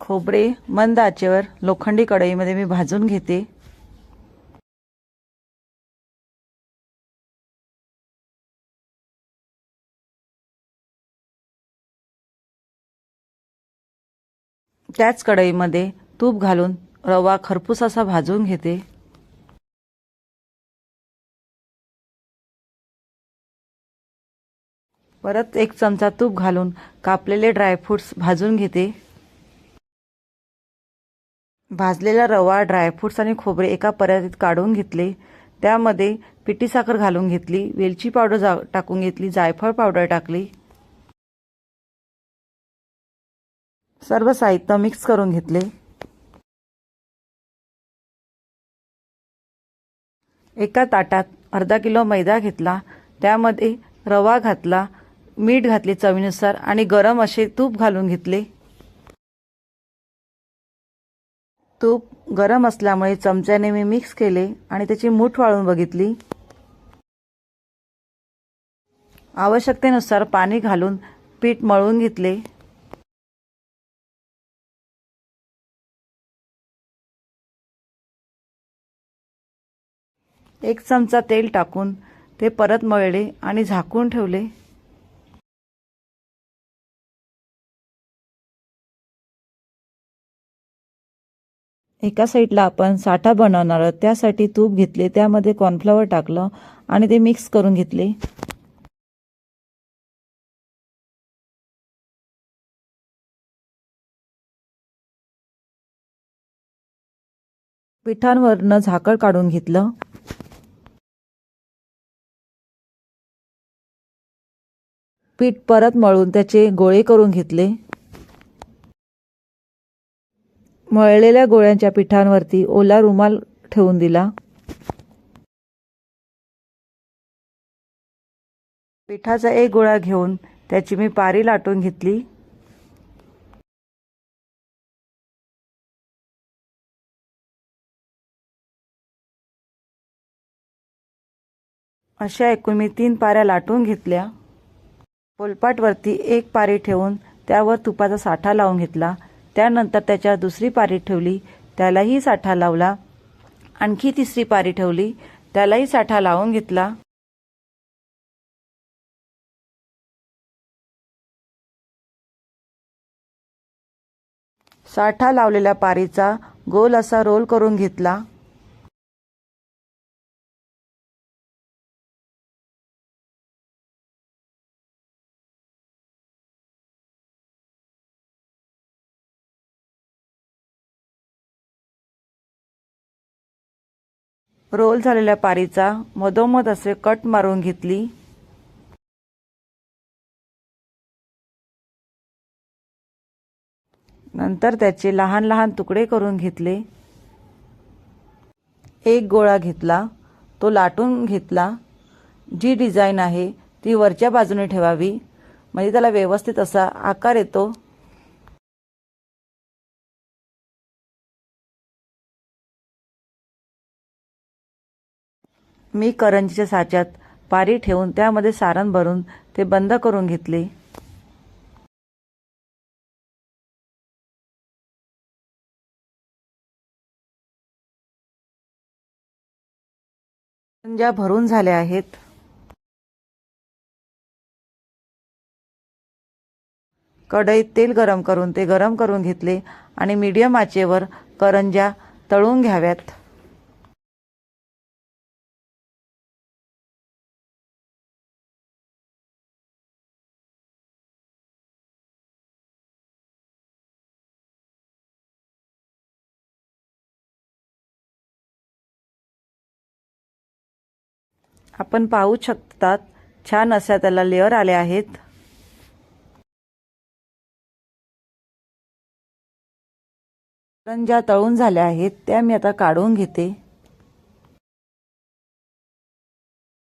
खोबरे मंद आचेवर लोखंडी कढईमध्ये मी भाजून घेते. त्याच कढईमध्ये तूप घालून रवा खरपूस असा भाजून घेते. परत एक चमचा तूप घालून कापलेले ड्रायफ्रूट्स भाजून घेते. भाजलेला रवा ड्रायफ्रूट्स आणि खोबरे एका परातीत काढून घेतले. त्यामध्ये पिठी साखर घालून घेतली वेलची पावडर जा टाकून घेतली जायफळ पावडर टाकली. सर्व साहित्य मिक्स करून घेतले. एका ताटात अर्धा किलो मैदा घेतला. त्यामध्ये रवा घातला मीठ घातले चवीनुसार आणि गरम असे तूप घालून घेतले. तूप गरम असल्यामुळे चमच्याने मी मिक्स केले आणि त्याची मूठ वाळून बघितली. आवश्यकतेनुसार पाणी घालून पीठ मळून घेतले. एक चमचा तेल टाकून ते परत मळले आणि झाकून ठेवले. एका साईडला आपण साठा बनवणार आहोत. त्यासाठी तूप घेतले त्यामध्ये कॉर्नफ्लॉवर टाकलं आणि ते मिक्स करून घेतले. पिठांवरनं झाकळ काढून घेतलं. पीठ परत मळून त्याचे गोळे करून घेतले. मळलेल्या गोळ्यांच्या पिठांवरती ओला रुमाल ठेवून दिला. पिठाचा एक गोळा घेऊन त्याची मी पारी लाटून घेतली. अशा एकूण मी तीन पाऱ्या लाटून घेतल्या. पोलपाटवरती एक पारी ठेवून त्यावर तुपाचा साठा लावून घेतला. त्यानंतर त्याच्यावर दुसरी पारी ठेवली त्यालाही साठा लावला. आणखी तिसरी पारी ठेवली त्यालाही साठा लावून घेतला. साठा लावलेल्या पारीचा गोल असा रोल करून घेतला. रोल झालेल्या पारीचा मधोमध असे कट मारून घेतली. नंतर त्याचे लहान लहान तुकडे करून घेतले. एक गोळा घेतला तो लाटून घेतला. जी डिझाईन आहे ती वरच्या बाजूने ठेवावी म्हणजे त्याला व्यवस्थित असा आकार येतो. मी करंजीच्या साच्यात पारी ठेवून त्यामध्ये सारण भरून ते बंद करून घेतले. करंज्या भरून झाल्या आहेत. कढईत तेल गरम करून ते गरम करून घेतले आणि मीडियम आचेवर करंज्या तळून घ्याव्यात. आपण पाहू शकतात छान अशा त्याला लेअर आले आहेत. करंजा तळून झाल्या आहेत त्या मी आता काढून घेते.